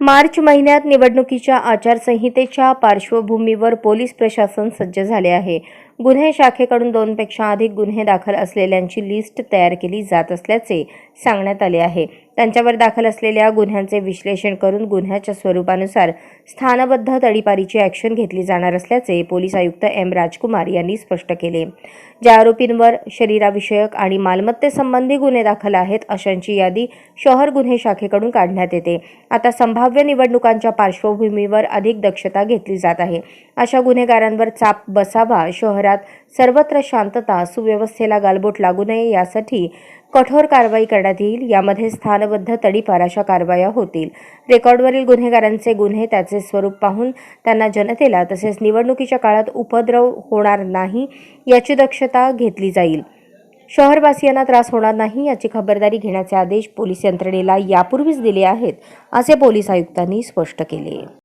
मार्च महिन्यात निवडणुकीच्या आचारसंहितेच्या पार्श्वभूमीवर पोलीस प्रशासन सज्ज झाले आहे. गुन्हे शाखेकडून दोनपेक्षा अधिक गुन्हे दाखल असलेल्यांची लिस्ट तयार केली जात असल्याचे सांगण्यात आले आहे. त्यांच्यावर दाखल असलेल्या गुन्ह्यांचे विश्लेषण करून गुन्ह्याच्या स्वरूपानुसार स्थानबद्ध तडीपारीची ॲक्शन घेतली जाणार असल्याचे पोलीस आयुक्त एम. राजकुमार यांनी स्पष्ट केले. ज्या आरोपींवर शरीराविषयक आणि मालमत्तेसंबंधी गुन्हे दाखल आहेत अशांची यादी शहर गुन्हे शाखेकडून काढण्यात येते. आता संभाव्य निवडणुकांच्या पार्श्वभूमीवर अधिक दक्षता घेतली जात आहे. अशा गुन्हेगारांवर चाप बसावा शहर शहरात सर्वत्र शांतता सुव्यवस्थेला गालबोट लागू नये यासाठी कठोर कारवाई करण्यात येईल. यामध्ये स्थानबद्ध तडीपाराशा कारवाया होतील. रेकॉर्डवरील गुन्हेगारांचे गुन्हे त्याचे स्वरूप पाहून त्यांना जनतेला तसेच निवडणुकीच्या काळात उपद्रव होणार नाही याची दक्षता घेतली जाईल. शहरवासियांना त्रास होणार नाही याची खबरदारी घेण्याचे आदेश पोलीस यंत्रणेला यापूर्वीच दिले आहेत असे पोलीस आयुक्तांनी स्पष्ट केले.